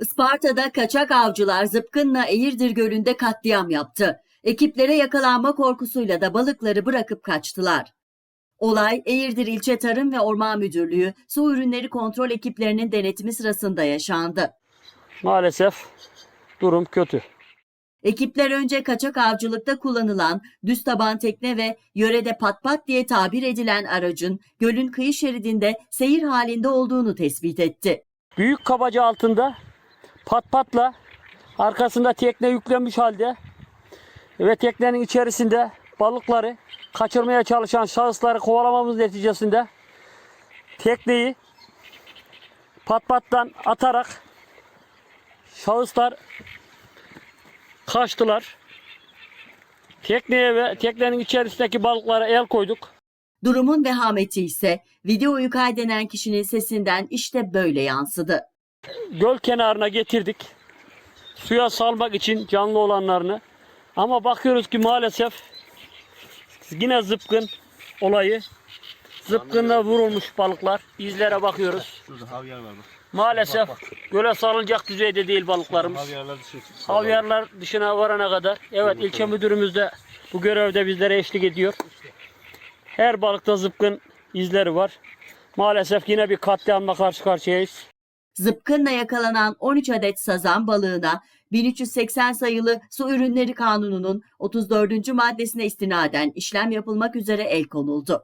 Isparta'da kaçak avcılar zıpkınla Eğirdir Gölü'nde katliam yaptı. Ekiplere yakalanma korkusuyla da balıkları bırakıp kaçtılar. Olay Eğirdir İlçe Tarım ve Orman Müdürlüğü su ürünleri kontrol ekiplerinin denetimi sırasında yaşandı. Maalesef durum kötü. Ekipler önce kaçak avcılıkta kullanılan düz taban tekne ve yörede patpat diye tabir edilen aracın gölün kıyı şeridinde seyir halinde olduğunu tespit etti. Büyük kabaca altında pat patla arkasında tekne yüklenmiş halde ve teknenin içerisinde balıkları kaçırmaya çalışan şahısları kovalamamız neticesinde tekneyi pat pattan atarak şahıslar kaçtılar. Tekneye ve teknenin içerisindeki balıklara el koyduk. Durumun vehameti ise videoyu kaydeden kişinin sesinden işte böyle yansıdı. Göl kenarına getirdik. Suya salmak için canlı olanlarını. Ama bakıyoruz ki maalesef yine zıpkın olayı. Zıpkınla vurulmuş balıklar. İzlere bakıyoruz. Maalesef göle salınacak düzeyde değil balıklarımız. Havyarlar dışına varana kadar. Evet ilçe müdürümüz de bu görevde bizlere eşlik ediyor. Her balıkta zıpkın izleri var. Maalesef yine bir katliamla karşı karşıyayız. Zıpkınla yakalanan 13 adet sazan balığına 1380 sayılı Su Ürünleri Kanunu'nun 34. maddesine istinaden işlem yapılmak üzere el konuldu.